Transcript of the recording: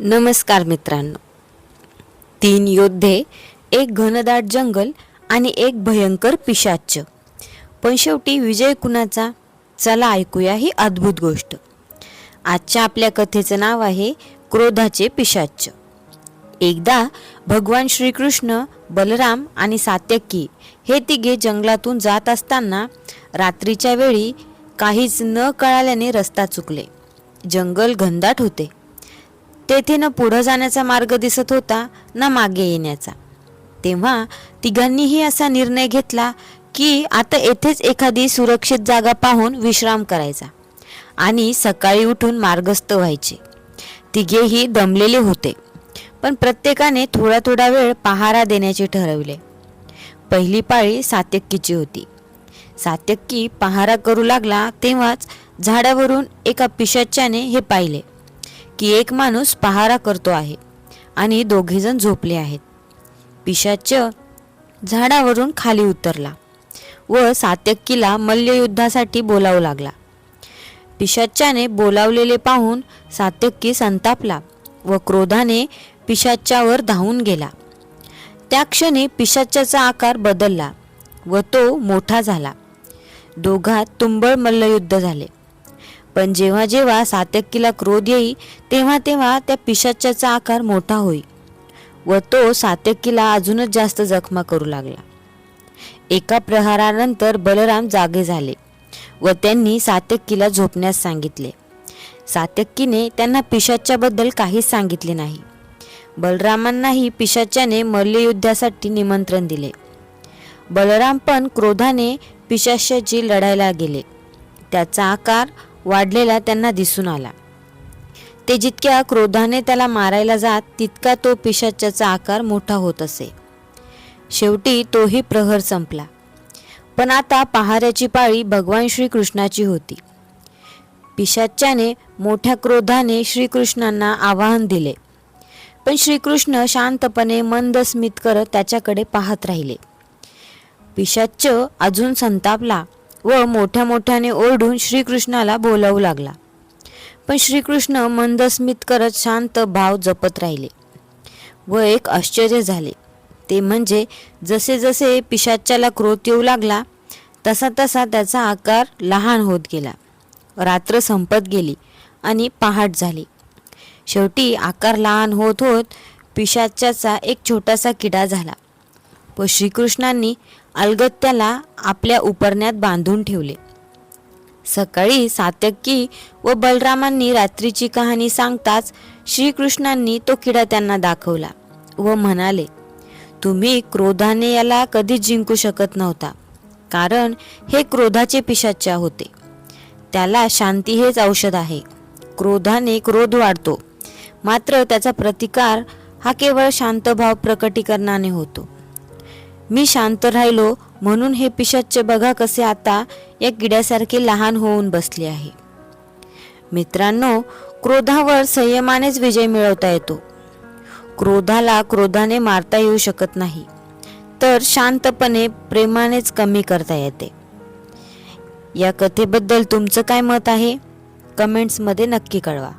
नमस्कार मित्रांनो. तीन योद्धे एक घनदाट जंगल आणि एक भयंकर पिशाच्च पण शेवटी विजय कुणाचा? चला ऐकूया ही अद्भुत गोष्ट. आजच्या आपल्या कथेचं नाव आहे क्रोधाचे पिशाच्च एकदा भगवान श्रीकृष्ण बलराम आणि सात्यकी हे तिघे जंगलातून जात असताना रात्रीच्या वेळी काहीच न कळाल्याने रस्ता चुकले. जंगल घनदाट होते. तेथे न पुढं जाण्याचा मार्ग दिसत होता ना मागे येण्याचा. तेव्हा तिघांनीही असा निर्णय घेतला की आता येथेच एखादी सुरक्षित जागा पाहून विश्राम करायचा आणि सकाळी उठून मार्गस्थ व्हायचे. तिघेही दमलेले होते पण प्रत्येकाने थोडा थोडा वेळ पहारा देण्याचे ठरवले. पहिली पाळी सात्यक्कीची होती. सात्यक्की पहारा करू लागला तेव्हाच झाडावरून एका पिशाच्याने हे पाहिले. की एक माणूस पहारा करतो आहे आणि दोघेजण झोपले आहेत. पिशाच झाडावरून खाली उतरला व सात्यक्कीला मल्लयुद्धासाठी बोलावू लागला. पिशाच्याने बोलावलेले पाहून सात्यक्की संतापला व क्रोधाने पिशाच्यावर धावून गेला. त्या क्षणी पिशाच्याचा आकार बदलला व तो मोठा झाला. दोघात तुंबळ मल्लयुद्ध झाले. पण जेव्हा जेव्हा सात्यक्कीला क्रोध येई तेव्हा तेव्हा त्या पिशाच्याचा आकार मोठा होई व तो सात्यक्कीला अजूनच जास्त जखमा करू लागला. एका प्रहारानंतर बलराम जागे झाले व त्यांनी सात्यक्कीला झोपण्यास सांगितले. सात्यक्कीने त्यांना पिशाच्याबद्दल काहीच सांगितले नाही. बलरामांनाही पिशाच्याने मल्लयुद्धासाठी निमंत्रण दिले. बलराम पण क्रोधाने पिशाच्याची लढायला गेले. त्याचा आकार वाढलेला त्यांना दिसून आला. ते जितक्या क्रोधाने त्याला मारायला जात तितका तो पिशाच्याचा आकार मोठा होत असे. शेवटी तोही प्रहर संपला. पण आता पहाऱ्याची पाळी भगवान श्रीकृष्णाची होती. पिशाच्याने मोठ्या क्रोधाने श्रीकृष्णांना आवाहन दिले. पण श्रीकृष्ण शांतपणे मंद स्मित करत त्याच्याकडे पाहत राहिले. पिशाच्च अजून संतापला व मोठ्या मोठ्याने ओरडून श्रीकृष्णाला बोलावू लागला. पण श्रीकृष्ण मंदस्मित करत शांत भाव जपत राहिले. व एक आश्चर्य झाले. ते म्हणजे जसे जसे पिशाच्याला क्रोध येऊ लागला तसा तसा त्याचा आकार लहान होत गेला. रात्र संपत गेली आणि पहाट झाली. शेवटी आकार लहान होत होत पिशाच्याचा एक छोटासा किडा झाला. व श्रीकृष्णांनी अलगत्याला आपल्या उपरण्यात बांधून ठेवले. सकाळी सात्यकी व बलरामांनी रात्रीची कहाणी सांगताच श्रीकृष्णांनी तो किडा त्यांना दाखवला व म्हणाले तुम्ही क्रोधाने याला कधीच जिंकू शकत नव्हता. कारण हे क्रोधाचे पिशाच्या होते. त्याला शांती हेच औषध आहे. क्रोधाने क्रोध वाढतो. मात्र त्याचा प्रतिकार हा केवळ शांतभाव प्रकटीकरणाने होतो. मी शांत राहिलो म्हणून हे पिशाच्च बघा कसे आता या किड्यासारखे लहान होऊन बसले आहे. मित्रांनो क्रोधावर संयमानेच विजय मिळवता येतो. क्रोधाला क्रोधाने मारता येऊ शकत नाही तर शांतपणे प्रेमानेच कमी करता येते. या कथेबद्दल तुमचं काय मत आहे? कमेंट्समध्ये नक्की कळवा.